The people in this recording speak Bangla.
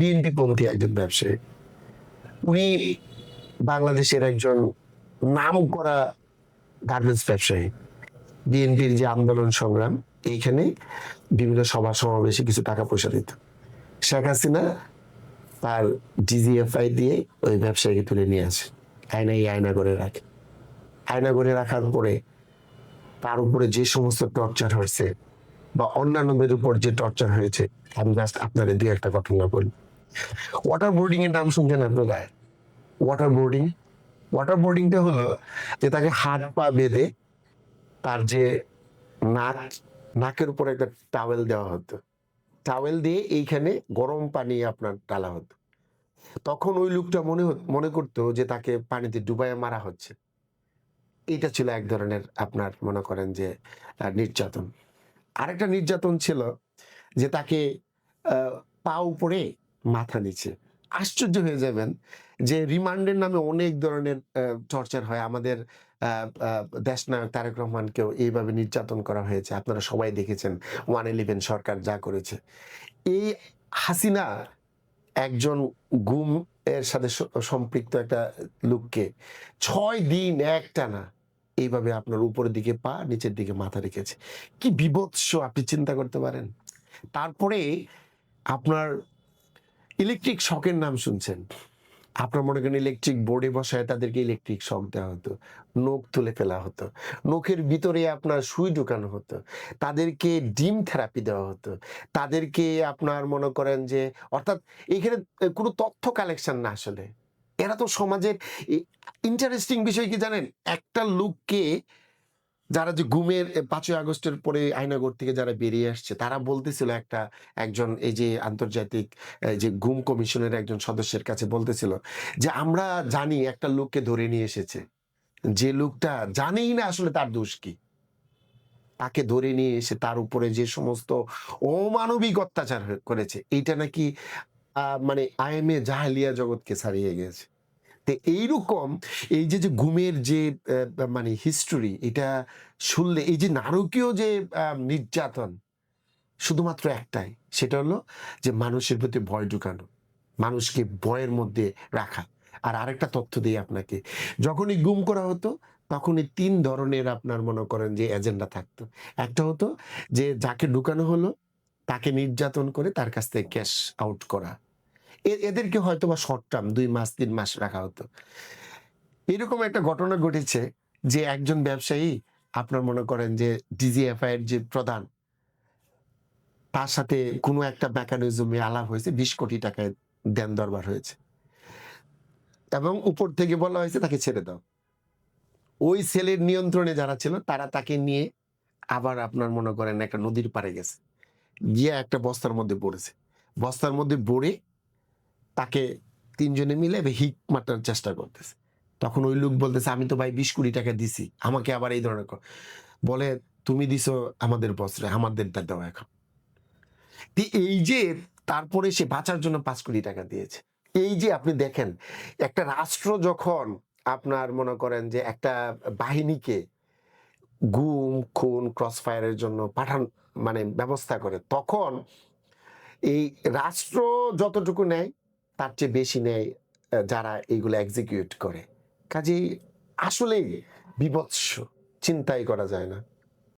বিএনপি পন্থী একজন ব্যবসায়ী। উনি বাংলাদেশের একজন নাম করা গার্মেন্টস ব্যবসায়ী। বিএনপির যে আন্দোলন সংগ্রাম, এইখানে বিভিন্ন সভা সমাবেশে কিছু টাকা পয়সা দিত। শেখ হাসিনা তার ডিজিএফআই দিয়ে ওই ব্যবসায়ীকে তুলে নিয়ে আসে। আয়নাই আয়না করে রাখে। আয়না করে রাখার পরে তার উপরে যে সমস্ত টর্চার হয়েছে বা অন্যান্যদের উপর যে টর্চার হয়েছে, আমি জাস্ট আপনাদের দুই একটা ঘটনা বলি। ওয়াটার বোর্ডিং এর নাম শুনছেন আপনারা? ওয়াটার বোর্ডিং ওয়াটার বোর্ডিংটা হলো যে তাকে হাত পা বেঁধে তার যে নাক, নাকের উপর একটা টাওয়েল দেওয়া হতো। টাওয়েল দিয়ে এইখানে গরম পানি আপনার ডালা হতো। তখন ওই লোকটা মনে মনে করতো যে তাকে পানিতে ডুবাইয়ে মারা হচ্ছে। এটা ছিল এক ধরনের আপনার মনে করেন যে নির্যাতন। আরেকটা নির্যাতন ছিল যে তাকে পা উপরে মাথা নিচে। আশ্চর্য হয়ে যাবেন যে রিমান্ডের নামে অনেক ধরনের টর্চার হয়। আমাদের দেশনায়ক তারেক রহমানকেও এইভাবে নির্যাতন করা হয়েছে। আপনারা সবাই দেখেছেন ওয়ান ইলেভেন সরকার যা করেছে। এই হাসিনা একজন গুম এর সাথে সম্পৃক্ত একটা লোককে ছয় দিন একটানা এইভাবে আপনার উপরের দিকে পা, নিচের দিকে মাথা রেখেছে। কি বিভৎস, আপনি চিন্তা করতে পারেন। তারপরে আপনার ইলেকট্রিক শকের নাম শুনছেন? আপনার মনে করেন ইলেকট্রিক বোর্ডে বসায় তাদেরকে ইলেকট্রিক শক দেওয়া হতো, নখ তুলে ফেলা হতো, নখের ভিতরে আপনার সুই ঢুকানো হতো, তাদেরকে ডিম থেরাপি দেওয়া হতো, তাদেরকে আপনার মনে করেন যে, অর্থাৎ এখানে কোনো তথ্য কালেকশন না আসলে। এরা তো সমাজের ইন্টারেস্টিং বিষয় কি জানেন? একটা লোককে যারা যে গুমের পাঁচই আগস্টের পরে আয়নাগর থেকে যারা বেরিয়ে আসছে, তারা বলতেছিল একটা, একজন এই যে আন্তর্জাতিক যে গুম কমিশনের একজন সদস্যের কাছে বলতেছিল যে, আমরা জানি একটা লোককে ধরে নিয়ে এসেছে। যে লোকটা জানেই না আসলে তার দোষ কি। তাকে ধরে নিয়ে এসে তার উপরে যে সমস্ত অমানবিক অত্যাচার করেছে, এইটা নাকি মানে আইএমএ জাহালিয়া জগৎকে ছাড়িয়ে গেছে। তো এইরকম এই যে যে ঘুমের যে মানে হিস্টোরি এটা শুনলে এই যে নারকীয় যে নির্যাতন, শুধুমাত্র একটাই, সেটা হলো যে মানুষের প্রতি ভয় ঢুকানো, মানুষকে ভয়ের মধ্যে রাখা। আর আরেকটা তথ্য দিই আপনাকে, যখনই গুম করা হতো, তখনই তিন ধরনের আপনার মনে করেন যে এজেন্ডা থাকতো। একটা হতো যে, যাকে ঢুকানো হলো, তাকে নির্যাতন করে তার কাছ থেকে ক্যাশ আউট করা। এদেরকে হয়তো বা শর্ট টার্ম দুই মাস, তিন মাস রাখা হতো। এরকম একটা ঘটনা ঘটেছে যে একজন ব্যবসায়ী আপনার মনে করেন যে ডিজিএফআই এর যে প্রধান, তার সাথে কোনো একটা মেকানিজমে আলাপ হয়েছে, বিশ কোটি টাকায় দেন দরবার হয়েছে। এবং উপর থেকে বলা হয়েছে, তাকে ছেড়ে দাও। ওই সেলের নিয়ন্ত্রণে যারা ছিল, তারা তাকে নিয়ে আবার আপনার মনে করেন একটা নদীর পাড়ে গেছে। গিয়ে একটা বস্তার মধ্যে পড়েছে। বস্তার মধ্যে পড়ে তাকে তিনজনে মিলে হিক মাটার চেষ্টা করতেছে। তখন ওই লোক বলতেছে, আমি তো ভাই বিশ কোটি টাকা দিছি, আমাকে আবার এই ধরনের ক-" বলে, তুমি দিছো আমাদের বস্ত্রে আমাদের তা দাও এখন। এই যে তারপরে সে বাঁচার জন্য পাঁচ কোটি টাকা দিয়েছে। এই যে আপনি দেখেন, একটা রাষ্ট্র যখন আপনার মনে করেন যে একটা বাহিনীকে গুম, খুন ক্রস ফায়ারের জন্য পাঠান মানে ব্যবস্থা করে, তখন এই রাষ্ট্র যতটুকু নেয় তার চেয়ে বেশি নেয় যারা এইগুলো এক্সিকিউট করে। কাজেই আসলেই বিভৎস, চিন্তাই করা যায় না।